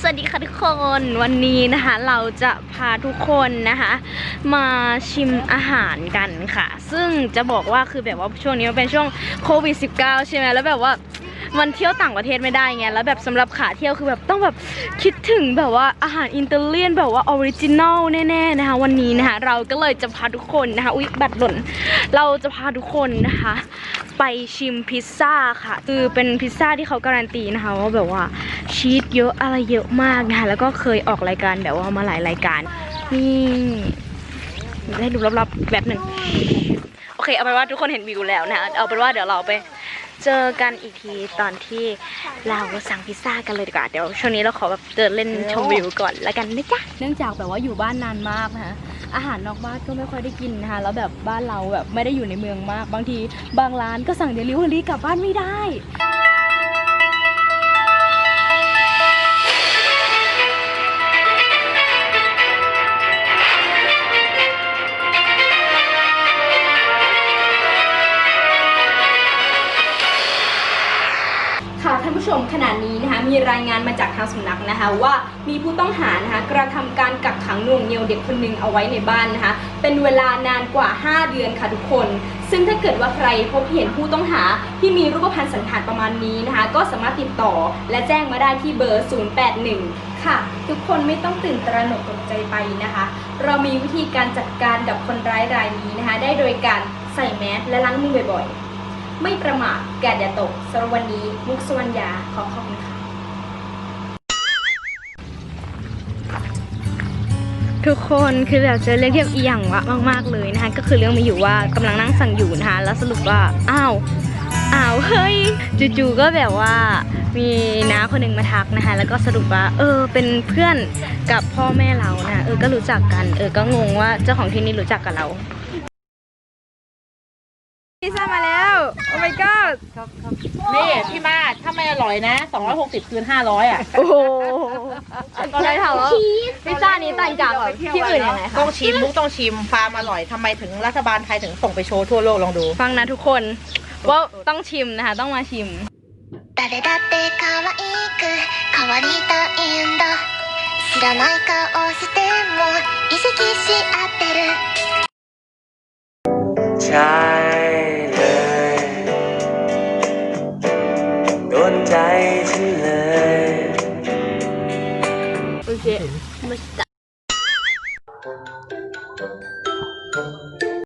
สวัสดีค่ะทุกคนวันนี้นะคะเราจะพาทุกคนนะคะมาชิมอาหารกันค่ะ ซึ่งจะบอกว่าคือแบบว่าช่วงนี้มันเป็นช่วงโควิด -19 ใช่ไหมแล้วแบบว่ามันเที่ยวต่างประเทศไม่ได้ไงแล้วแบบสำหรับขาเที่ยวคือแบบต้องแบบคิดถึงแบบว่าอาหารอินเตอร์เลียนแบบว่าออริจินอลแน่ๆนะคะวันนี้นะคะเราก็เลยจะพาทุกคนนะคะอุ๊ยบัตรหล่นเราจะพาทุกคนนะคะ ไปชิมพิซซ่าค่ะ คือเป็นพิซซ่าที่เขาการันตีนะคะว่าแบบว่าชีสเยอะอะไรเยอะมากนะคะแล้วก็เคยออกรายการแบบว่ามาหลายรายการนี่ได้ดูรอบๆแบบหนึ่ง เคเอาเป็นว่าทุกคนเห็นวิวแล้วนะเอาเป็นว่าเดี๋ยวเราไปเจอกันอีกทีตอนที่เราสั่งพิซซ่ากันเลยดีกว่าเดี๋ยวช่วงนี้เราขอแบบเดินเล่นชมวิวก่อนแล้วกันนะจ๊ะเนื่องจากแบบว่าอยู่บ้านนานมากนะคะอาหารนอกบ้านก็ไม่ค่อยได้กินนะคะแล้วแบบบ้านเราแบบไม่ได้อยู่ในเมืองมาก บางทีบางร้านก็สั่งเดลิเวอรี่กลับบ้านไม่ได้ ค่ะท่านผู้ชมขณะนี้นะคะมีรายงานมาจากทางสำนักนะคะว่ามีผู้ต้องหานะคะกระทำการกักขังหน่วงเหนียวเด็กคนหนึ่งเอาไว้ในบ้านนะคะเป็นเวลานานกว่า 5 เดือนค่ะทุกคน ซึ่งถ้าเกิดว่าใครพบเห็นผู้ต้องหาที่มีรูปพรรณสันฐานประมาณนี้นะคะ ก็สามารถติดต่อและแจ้งมาได้ที่เบอร์ 081 ค่ะ ทุกคนไม่ต้องตื่นตระหนกตกใจไปนะคะ เรามีวิธีการจัดการกับคนร้ายรายนี้นะคะ ได้โดยการใส่แมสและล้างมือบ่อยๆ ไม่ประมาทแกาดอย่าตกสำหรับวันนี้มุกสวรรยาขอขอบคุณค่ะ ทุกคนคือแบบเจอเรื่องที่แบบอีหยังวะมาก ๆ เลยนะคะ ก็คือเรื่องมีอยู่ว่ากำลังนั่งสั่งอยู่นะคะ แล้วสรุปว่า อ้าว อ้าว เฮ้ย จู่ๆก็แบบว่า มีน้าคนหนึ่งมาทักนะคะ แล้วก็สรุปว่า เออ เป็นเพื่อนกับพ่อแม่เรานะ เออ ก็รู้จักกัน เออ ก็งงว่าเจ้าของที่นี่รู้จักกับเรา พิซซ่ามาแล้ว โอ้ my god นี่พี่มาศถ้าไม่อร่อยนะ 260 คืน 500 อ่ะ โอ้โหก็เลยถามว่าพิซซ่านี้ต่างจากแบบที่อื่นยังไงคะ ต้องชิมมุกต้องชิมฟาร์มอร่อยทำไมถึงรัฐบาลไทยถึงส่งไปโชว์ทั่วโลกลองดู ฟังนะทุกคนว่าต้องชิมนะคะ ต้องมาชิม 誰だって可愛く変わりたいんだ知らない顔しても意識し合ってる ใจฉันเลยโอเคมาต